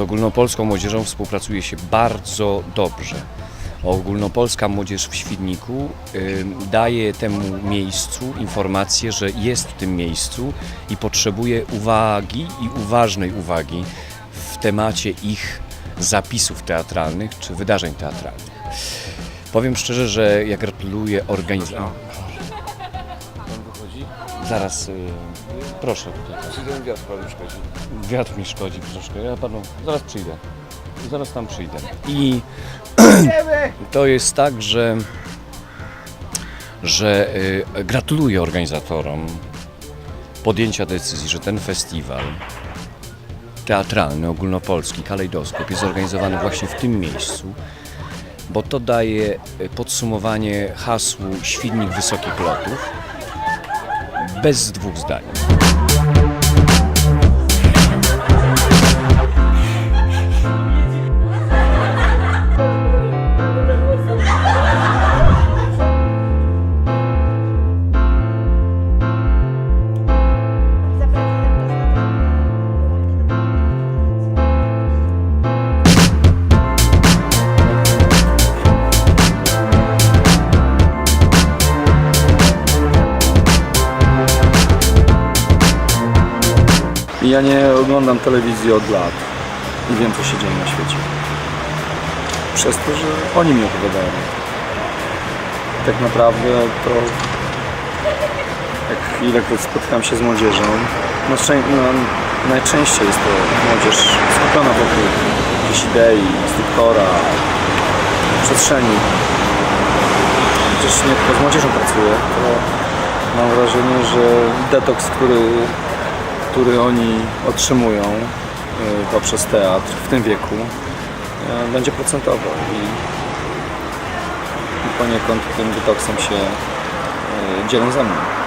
ogólnopolską młodzieżą współpracuje się bardzo dobrze. Ogólnopolska Młodzież w Świdniku y, daje temu miejscu informację, że jest w tym miejscu i potrzebuje uwagi i uważnej uwagi w temacie ich zapisów teatralnych czy wydarzeń teatralnych. Powiem szczerze, że ja gratuluję organizacji. Zaraz, y, proszę. Czy ten wiatr panu szkodzi? Wiatr mi szkodzi troszkę. Ja panu zaraz przyjdę. Zaraz tam przyjdę. I to jest tak, że, że y, gratuluję organizatorom podjęcia decyzji, że ten festiwal teatralny, ogólnopolski, kalejdoskop jest organizowany właśnie w tym miejscu, bo to daje y, podsumowanie hasłu Świdnik Wysokich Lotów bez dwóch zdań. Ja nie oglądam telewizji od lat i wiem, co się dzieje na świecie. Przez to, że oni mi opowiadają. Tak naprawdę to jak ilekroć spotykam się z młodzieżą, no, no, najczęściej jest to młodzież skupiona wokół jakiejś idei, instruktora, przestrzeni. Chociaż nie tylko z młodzieżą pracuję, to mam wrażenie, że detoks, który który oni otrzymują y, poprzez teatr w tym wieku y, będzie procentował i, i poniekąd tym detoksem się y, dzielą ze mną.